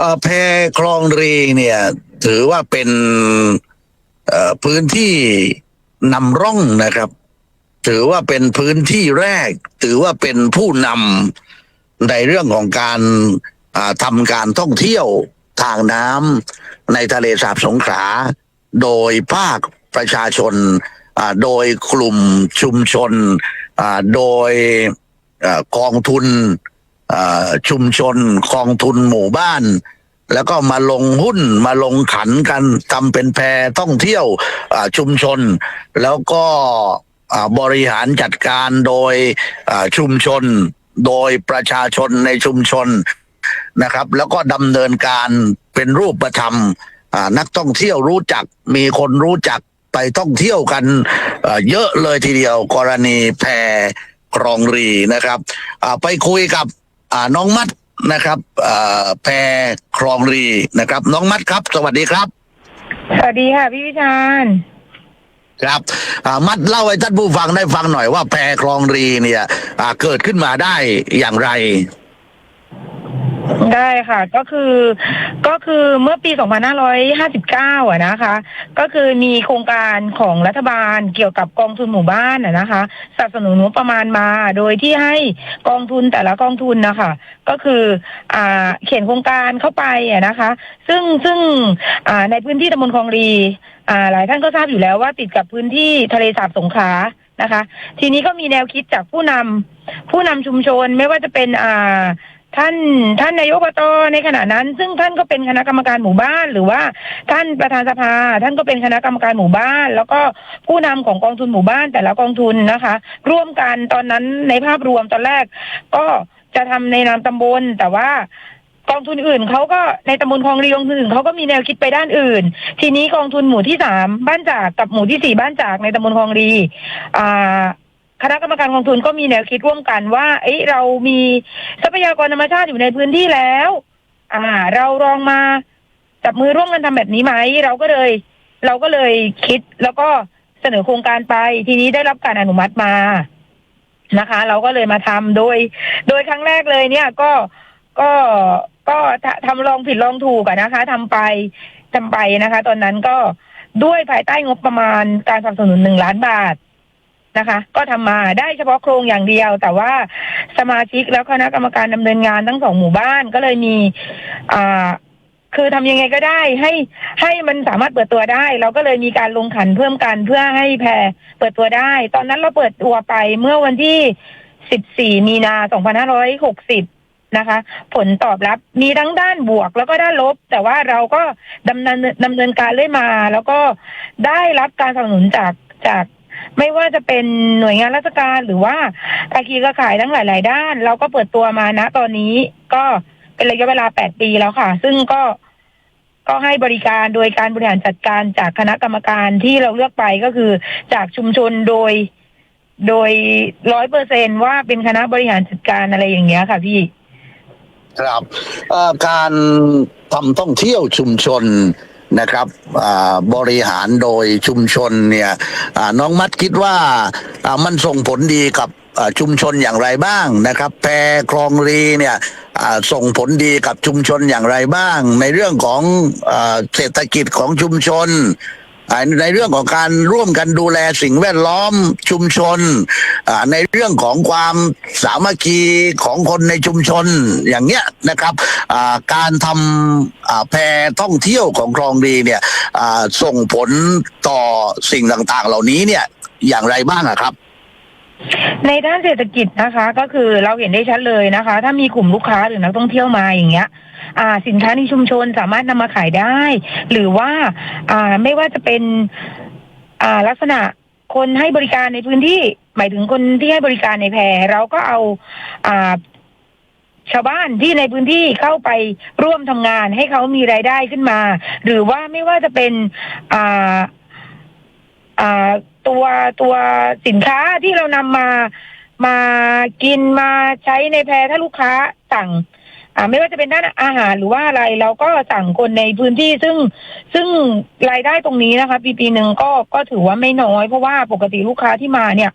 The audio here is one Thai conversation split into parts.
เอ่อแพคลองรีเนี่ย ถือว่าเป็นพื้นที่นำร่องนะครับ ถือว่าเป็นพื้นที่แรก ถือว่าเป็นผู้นำในเรื่องของการทำการท่องเที่ยวทางน้ำในทะเลสาบสงขลาโดยภาคประชาชน โดยกลุ่มชุมชน โดยกองทุน ชุมชนกองทุนหมู่บ้าน แล้วก็มาลงหุ้นมาลงขันกันทำเป็นแพรท่องเที่ยวชุมชน แล้วก็บริหารจัดการโดยชุมชน โดยประชาชนในชุมชนนะครับ แล้วก็ดำเนินการเป็นรูปธรรมนักท่องเที่ยวรู้จักมีคนรู้จักไปท่องเที่ยวกันเยอะเลยทีเดียวกรณีแพรครองรีนะครับ ไปคุยกับ น้องมัดนะครับอ่าแพรครองรีนะครับ น้องมัดครับ สวัสดีครับ สวัสดีค่ะพี่วิชาญครับอ่ามัดเล่าให้ท่านผู้ฟังได้ฟังหน่อยว่าแพรครองรีเนี่ยอ่าเกิดขึ้นมาได้อย่างไร ได้ค่ะก็คือก็คือเมื่อปี 2559อะนะคะ ก็คือมีโครงการของรัฐบาลเกี่ยวกับกองทุนหมู่บ้านอะนะคะสนับสนุนงบประมาณมา โดยที่ให้กองทุนแต่ละกองทุนนะคะก็คืออ่าเขียนโครงการเข้าไปอะนะคะ ซึ่งซึ่งอ่าในพื้นที่ตำบลคลองรีอ่าหลายท่านก็ทราบอยู่แล้วว่าติดกับพื้นที่ทะเลสาบสงขลานะคะ ทีนี้ก็มีแนวคิดจากผู้นำผู้นำชุมชนไม่ว่าจะเป็นอ่า ท่านท่านนายกอบตในขณะนั้น ซึ่งท่านก็เป็นคณะกรรมการหมู่บ้าน หรือว่าท่านประธานสภา ท่านก็เป็นคณะกรรมการหมู่บ้าน แล้วก็ผู้นำของกองทุนหมู่บ้านแต่ละกองทุนนะคะ ร่วมกันตอนนั้นในภาพรวมตอนแรก ก็จะทำในนามตำบลแต่ว่ากองทุนอื่นเขาก็ในตำบลคลองรีกองทุนอื่นเขาก็มีแนวคิดไปด้านอื่น ทีนี้กองทุนหมู่ที่สามบ้านจากกับหมู่ที่สี่บ้านจากในตำบลคลองรีอ่า คณะกรรมการกองทุนก็มีแนวคิดร่วมกันว่า เอ้ยเรามีทรัพยากรธรรมชาติอยู่ในพื้นที่แล้ว อ่า เราลองมาจับมือร่วมกันทำแบบนี้ไหมเราก็เลย เราก็เลยคิดแล้วก็เสนอโครงการไป ทีนี้ได้รับการอนุมัติมานะคะ เราก็เลยมาทำโดย โดยครั้งแรกเลยเนี่ยก็ก็ก็ทำทำลองผิดลองถูกอะนะคะทำไปทำไปนะคะ ตอนนั้นก็ด้วยภายใต้งบประมาณการสนับสนุนหนึ่งล้านบาท นะคะ ก็ทำมาได้เฉพาะโครงอย่างเดียว แต่ว่าสมาชิกแล้วคณะกรรมการดำเนินงานทั้งสองหมู่บ้านก็เลยมีอ่าคือทำยังไงก็ได้ให้ให้มันสามารถเปิดตัวได้ เราก็เลยมีการลงขันเพิ่มกันเพื่อให้แพรเปิดตัวได้ ตอนนั้นเราเปิดตัวไปเมื่อวันที่14มีนา2560นะคะ ผลตอบรับมีทั้งด้านบวกแล้วก็ด้านลบ แต่ว่าเราก็ดำเนินดำเนินการเรื่อยมา แล้วก็ได้รับการสนับสนุนจากจาก ไม่ว่าจะเป็นหน่วยงานราชการหรือว่าภาคีเครือข่ายทั้งหลาย ๆ ด้าน เราก็เปิดตัวมานะ ตอนนี้ก็เป็นระยะเวลา8ปีแล้วค่ะ ซึ่งก็ก็ให้บริการโดยการบริหารจัดการจากคณะกรรมการที่เราเลือกไปก็คือจากชุมชนโดย โดยร้อยเปอร์เซนว่าเป็นคณะบริหารจัดการอะไรอย่างเงี้ยค่ะพี่ ครับเอ่อการทำท่องเที่ยวชุมชน นะครับบริหารโดยชุมชนเนี่ยน้องมัดคิดว่ามันส่งผลดีกับชุมชนอย่างไรบ้างนะครับ แพรคลองรีเนี่ยส่งผลดีกับชุมชนอย่างไรบ้าง ในเรื่องของอเศรษฐกิจของชุมชน ในเรื่องของการร่วมกันดูแลสิ่งแวดล้อมชุมชน ในเรื่องของความสามัคคีของคนในชุมชนอย่างเงี้ยนะครับการทำแพรท่องเที่ยวของคลองดีเนี่ยส่งผลต่อสิ่งต่างๆ เหล่านี้เนี่ยอย่างไรบ้างครับ ในด้านเศรษฐกิจนะคะ ก็คือเราเห็นได้ชัดเลยนะคะ ถ้ามีกลุ่มลูกค้าหรือนักท่องเที่ยวมาอย่างเงี้ยอ่าสินค้าในชุมชนสามารถนำมาขายได้ หรือว่าอ่าไม่ว่าจะเป็นอ่าลักษณะคนให้บริการในพื้นที่ หมายถึงคนที่ให้บริการในแพรเราก็เอาอ่าชาวบ้านที่ในพื้นที่เข้าไปร่วมทำงานให้เขามีรายได้ขึ้นมา หรือว่าไม่ว่าจะเป็นอ่าอ่า ตัวตัวสินค้าที่เรานำมามากินมาใช้ในแพรถ้าลูกค้าสั่ง อ่า ไม่ว่าจะเป็นด้านอาหารหรือว่าอะไร เราก็สั่งคนในพื้นที่ซึ่งซึ่งรายได้ตรงนี้นะคะ ปีปีหนึ่งก็ก็ถือว่าไม่น้อย เพราะว่าปกติลูกค้าที่มาเนี่ย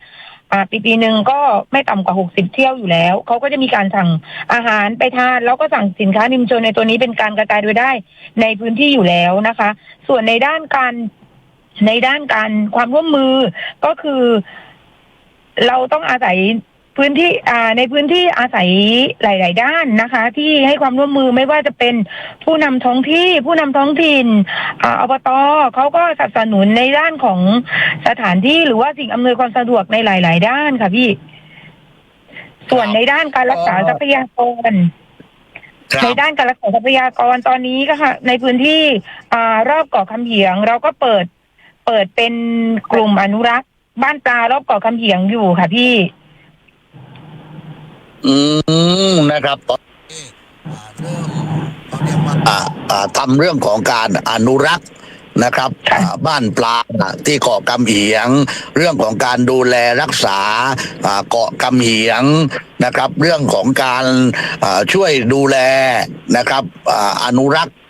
อ่า ปีปีหนึ่งก็ไม่ต่ำกว่าหกสิบเที่ยวอยู่แล้วเขาก็จะมีการสั่งอาหารไปทาน แล้วก็สั่งสินค้านิมชนในตัวนี้เป็นการกระจายโดยได้ในพื้นที่อยู่แล้วนะคะ ส่วนในด้านการ ในด้านการความร่วมมือก็คือ เราต้องอาศัยพื้นที่อ่าในพื้นที่อาศัยหลาย ๆ ด้านนะคะ ที่ให้ความร่วมมือไม่ว่าจะเป็นผู้นำท้องที่ผู้นำท้องถิ่นอ่าอบตเขาก็สนับสนุนในด้านของสถานที่หรือว่าสิ่งอำนวยความสะดวกในหลาย ๆ ด้านค่ะพี่ ส่วนในด้านการรักษาทรัพยากรครัในบด้านการรักษาทรัพยากรตอนนี้ก็ค่ะ ในพื้นที่อ่ารอบเกาะคำเหียง เราก็เปิด เปิดเป็นกลุ่มอนุรักษ์ บ้านปลารอบเกาะคำเหียงอยู่ค่ะพี่ อืมนะครับตอนนี้อ่าเริ่มเขาเรียกว่าอ่าอ่าทำเรื่องของการอนุรักษ์นะครับค่ะอ่าบ้านปลาที่เกาะกำเหียง เรื่องของการดูแลรักษาอ่าเกาะกำเหียงนะครับ เรื่องของการอ่าช่วยดูแลนะครับอ่าอนุรักษ์อ่า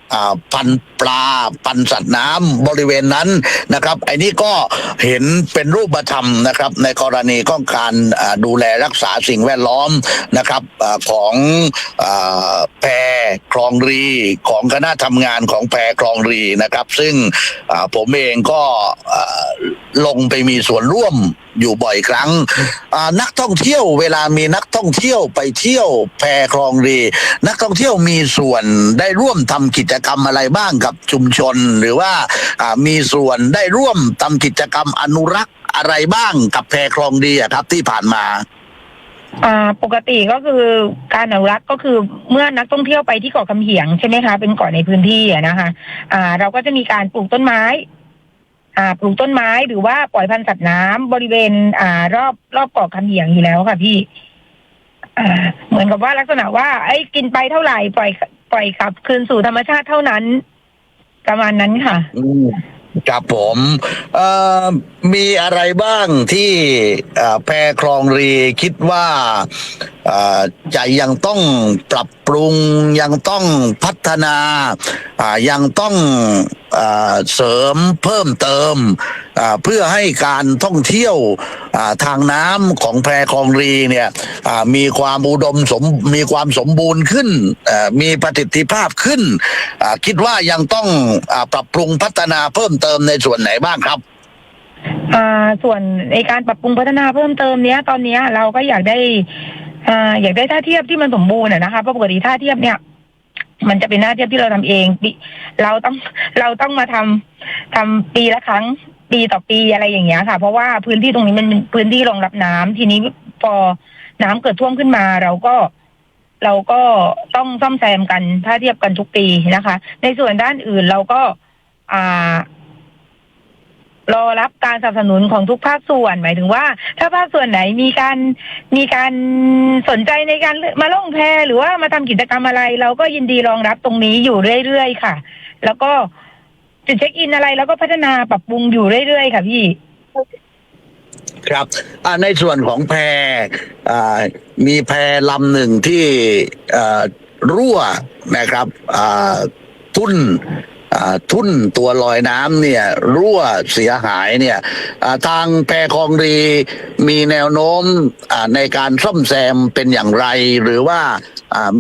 พันปลาพันสัตว์น้ำบริเวณนั้นนะครับไอ้นี่ก็เห็นเป็นรูปธรรมนะครับ ในกรณีของการดูแลรักษาสิ่งแวดล้อมนะครับอของอแพรคลองรีของคณะทำงานของแพรคลองรีนะครับ ซึ่งผมเองก็ ลงไปมีส่วนร่วมอยู่บ่อยครั้งนักท่องเที่ยวเวลามีนักท่องเที่ยวไปเที่ยวแพรคลองรีนักท่องเที่ยวมีส่วนได้ร่วมทำกิจกรรมอะไรบ้างกับชุมชน หรือว่ามีส่วนได้ร่วมทำกิจกรรมอนุรักษ์อะไรบ้างกับแพรคลองดีครับที่ผ่านมาปกติก็คือการอนุรักษ์ก็คือเมื่อนักท่องเที่ยวไปที่เกาะคำเหียงใช่ไหมคะเป็นเกาะในพื้นที่นะคะอ่าเราก็จะมีการปลูกต้นไม้ ปลูกต้นไม้หรือว่าปล่อยพันธุ์สัตว์น้ำบริเวณ อ่ารอบรอบเกาะคำเหียงอยู่แล้วค่ะพี่เหมือนกับว่าลักษณะว่า ไอ้กินไปเท่าไหร่ปล่อย ปล่อยกลับคืนสู่ธรรมชาติเท่านั้น ประมาณนั้นค่ะครับผมเอ่อมีอะไรบ้างที่แพรคลองรีคิดว่า จะยังต้องปรับปรุงยังต้องพัฒนายังต้องอเสริมเพิ่มเติม เพื่อให้การท่องเที่ยวทางน้ำของแพรคลองรีเนี่ยมีความอุดมสมมีความสมบูรณ์ขึ้น มีประสิทธิภาพขึ้น คิดว่ายังต้องอปรับปรุงพัฒนาเพิ่มเติมในส่วนไหนบ้างครับส่วนในการปรับปรุงพัฒนาเพิ่มเติมเนี้ยตอนนี้เราก็อยากได้ อ่าอยากได้ท่าเทียบที่มันสมบูรณ์อะนะคะเพราะปกติท่าเทียบเนี่ย มันจะเป็นท่าเทียบที่เราทำเองปีเราต้องเราต้องมาทำทำปีละครั้งปีต่อปีอะไรอย่างเงี้ยค่ะ เพราะว่าพื้นที่ตรงนี้มันเป็นพื้นที่รองรับน้ำทีนี้พอน้ำเกิดท่วมขึ้นมาเราก็เราก็ต้องซ่อมแซมกันถ้าเทียบกันทุกปีนะคะ ในส่วนด้านอื่นเราก็ อ่า รอรับการสนับสนุนของทุกภาคส่วน หมายถึงว่า ถ้าภาคส่วนไหนมีการมีการสนใจในการมาล่องแพหรือว่ามาทำกิจกรรมอะไร เราก็ยินดีรองรับตรงนี้อยู่เรื่อยๆค่ะ แล้วก็จุดเช็คอินอะไรเราก็พัฒนาปรับปรุงอยู่เรื่อยๆค่ะพี่ครับในส่วนของแพมีแพลำหนึ่งที่รั่วนะครับทุ่น ทุ่นตัวลอยน้ำเนี่ยรั่วเสียหายเนี่ยทางแพคลองรีมีแนวโน้มในการซ่อมแซมเป็นอย่างไร หรือว่า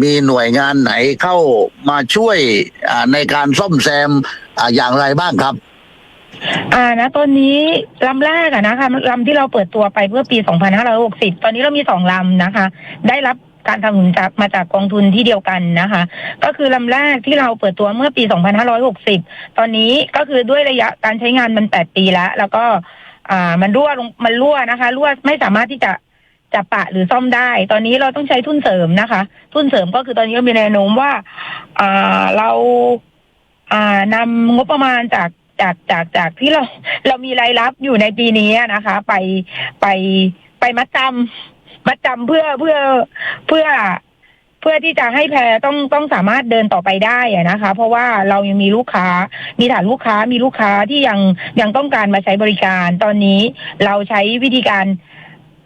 มีหน่วยงานไหนเข้ามาช่วยในการซ่อมแซมอ่าอย่างไรบ้างครับอ่านะตอนนี้ลำแรกอะนะคะลำที่เราเปิดตัวไปเมื่อปี 2560 ตอนนี้เรามีสองลำนะคะ ได้รับ การสนับสนุนจากมาจากกองทุนที่เดียวกันนะคะ ก็คือลำแรกที่เราเปิดตัวเมื่อปี 2560 ตอนนี้ก็คือด้วยระยะการใช้งานมัน 8 ปีแล้ว แล้วก็อ่ามันรั่วลงมันรั่วนะคะ รั่วไม่สามารถที่จะจะปะหรือซ่อมได้ ตอนนี้เราต้องใช้ทุนเสริมนะคะ ทุนเสริมก็คือตอนนี้มีแนวโน้มว่าอ่าเราอ่านำงบประมาณจากจากจากจากที่เราเรามีรายรับอยู่ในปีนี้นะคะ ไปไปไปมัดจำ มัดจำเพื่อเพื่อเพื่อเพื่อที่จะให้แพรต้องต้องสามารถเดินต่อไปได้อะนะคะ เพราะว่าเรายังมีลูกค้า มีฐานลูกค้ามีลูกค้าที่ยังยังต้องการมาใช้บริการ ตอนนี้เราใช้วิธีการ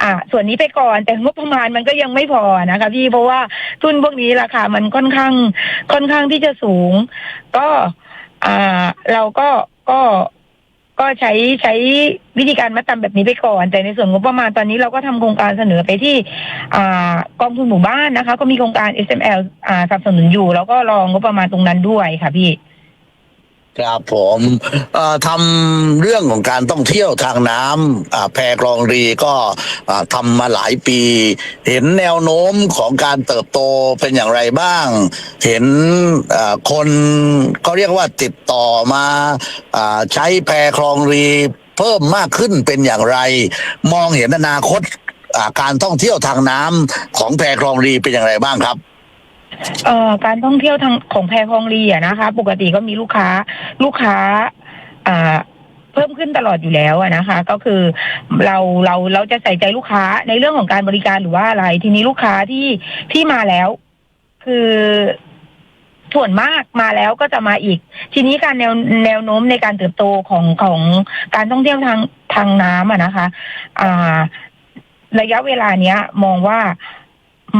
อ่าส่วนนี้ไปก่อนแต่งบประมาณมันก็ยังไม่พอนะคะพี่เพราะว่าทุนพวกนี้ราคามันค่อนข้างค่อนข้างที่จะสูง ก็อ่าเราก็ก็ ก็ใช้ใช้วิธีการมัดจำแบบนี้ไปก่อน แต่ในส่วนงบประมาณตอนนี้เราก็ทำโครงการเสนอไปที่อกองทุนหมู่บ้านนะคะ ก็มีโครงการ SML อ่าสนับสนุนอยู่ แล้วก็รองงบประมาณตรงนั้นด้วยค่ะพี่ ครับผมทำเรื่องของการท่องเที่ยวทางน้ำแพคลองรีก็ทำมาหลายปี เห็นแนวโน้มของการเติบโตเป็นอย่างไรบ้าง เห็นคนเขาเรียกว่าติดต่อมาอใช้แพคลองรีเพิ่มมากขึ้นเป็นอย่างไร มองเห็นอนาคตการท่องเที่ยวทางน้ำของแพคลองรีเป็นอย่างไรบ้างครับ เอ่อการท่องเที่ยวทางของแพรคลองลีอะนะคะ ปกติก็มีลูกค้าลูกค้าอ่าเพิ่มขึ้นตลอดอยู่แล้วอะนะคะ ก็คือเราเราเราจะใส่ใจลูกค้าในเรื่องของการบริการหรือว่าอะไร ทีนี้ลูกค้าที่ที่มาแล้ว คือส่วนมากมาแล้วก็จะมาอีก ทีนี้การแนวแนวโน้มในการเติบโตของของการท่องเที่ยวทางทางน้ำอะนะคะ อ่า ระยะเวลาเนี้ย มองว่า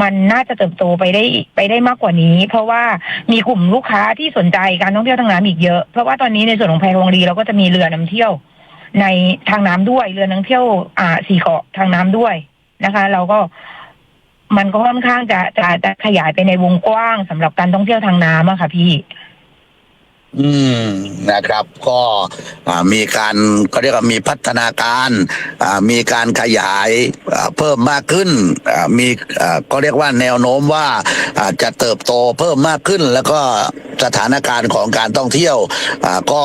มันน่าจะเติบโตไปได้ไปได้มากกว่านี้ เพราะว่ามีกลุ่มลูกค้าที่สนใจการท่องเที่ยวทางน้ำอีกเยอะ เพราะว่าตอนนี้ในส่วนของแพรวงรีเราก็จะมีเรือนำเที่ยว ในทางน้ำด้วยเรือนำเที่ยวอ่าสี่เกาะทางน้ำด้วยนะคะ เราก็มันก็ค่อนข้างจะจะจะขยายไปในวงกว้างสำหรับการท่องเที่ยวทางน้ำอะค่ะพี่ อืมนะครับ ก็มีการเขาเรียกว่ามีพัฒนาการมีการขยายเพิ่มมากขึ้นมีก็เรียกว่าแนวโน้มว่าจะเติบโตเพิ่มมากขึ้น แล้วก็สถานการณ์ของการท่องเที่ยวก็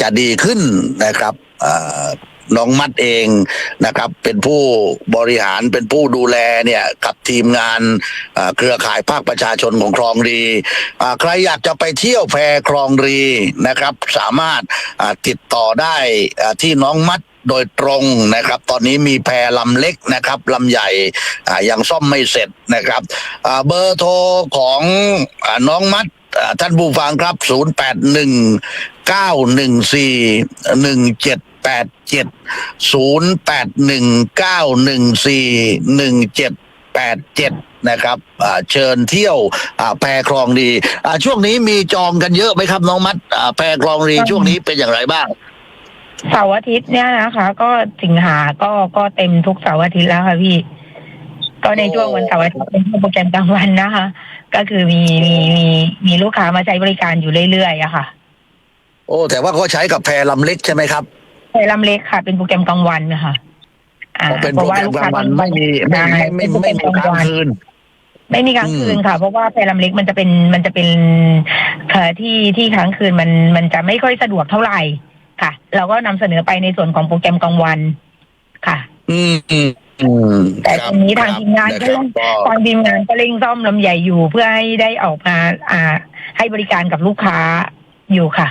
จะดีขึ้นนะครับ น้องมัดเองนะครับ เป็นผู้บริหารเป็นผู้ดูแลเนี่ยกับทีมงานเครือข่ายภาคประชาชนของคลองรีใครอยากจะไปเที่ยวแพคลองรีนะครับ สามารถติดต่อได้ที่น้องมัดโดยตรงนะครับ ตอนนี้มีแพลำเล็กนะครับลำใหญ่ยังซ่อมไม่เสร็จนะครับเบอร์โทรของอน้องมัดท่านผู้ฟังครับ 08191417 8 1 9 1 4 1 7 8 7 0 8 1 9 1 4 1 7 8 7นะครับอ่าเชิญเที่ยวอ่าแพคลองดีอ่าช่วงนี้มีจองกันเยอะไหมครับน้องมัดอ่าแพคลองดีอืมช่วงนี้เป็นอย่างไรบ้างเสาร์อาทิตย์เนี่ยนะคะ ก็สิงหาก็ก็เต็มทุกเสาร์อาทิตย์แล้วค่ะพี่ ก็ในช่วงวันเสาร์อาทิตย์เป็นช่วงโปรแกรมกลางวันนะคะ ก็คือมีมีมีมีลูกค้ามาใช้บริการอยู่เรื่อยๆอะค่ะ โอ้แต่ว่าเขาใช้กับแพลำเล็กใช่ไหมครับ ใช้ลำเล็กค่ะ เป็นโปรแกรมกลางวันนะคะอ่าอ๋อเป็นโปรแกรมกลางวันไม่มีไม่ไม่ไม่ไม่ไม่มีกลางคืนไม่มีกลางคืนค่ะ เพราะว่าไฟลำเล็กมันจะเป็นมันจะเป็นเอ่อที่ที่ค้างคืนมันมันจะไม่ค่อยสะดวกเท่าไหร่ค่ะ เราก็นำเสนอไปในส่วนของโปรแกรมกลางวันค่ะ อืมอืมอืมแต่ครับทีนี้ทางทีมงานคก็รับก็ทางทีมงานก็เร่งซ่อมลำใหญ่อยู่เพื่อให้ได้ออกมาอ่า ให้บริการกับลูกค้าอยู่ค่ะ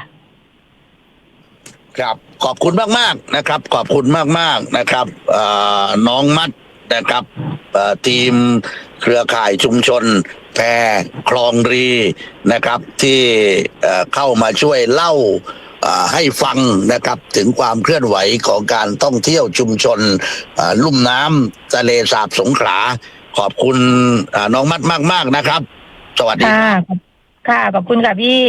ครับขอบคุณมากๆนะครับ ขอบคุณมากๆนะครับน้องมัดนะครับทีมเครือข่ายชุมชนแพรคลองรีนะครับ ที่เข้ามาช่วยเล่าให้ฟังนะครับถึงความเคลื่อนไหวของการท่องเที่ยวชุมชนลุ่มน้ำทะเลสาบสงขลาขอบคุณน้องมัดมาก ๆนะครับ สวัสดีค่ะค่ะขอบคุณค่ะพี่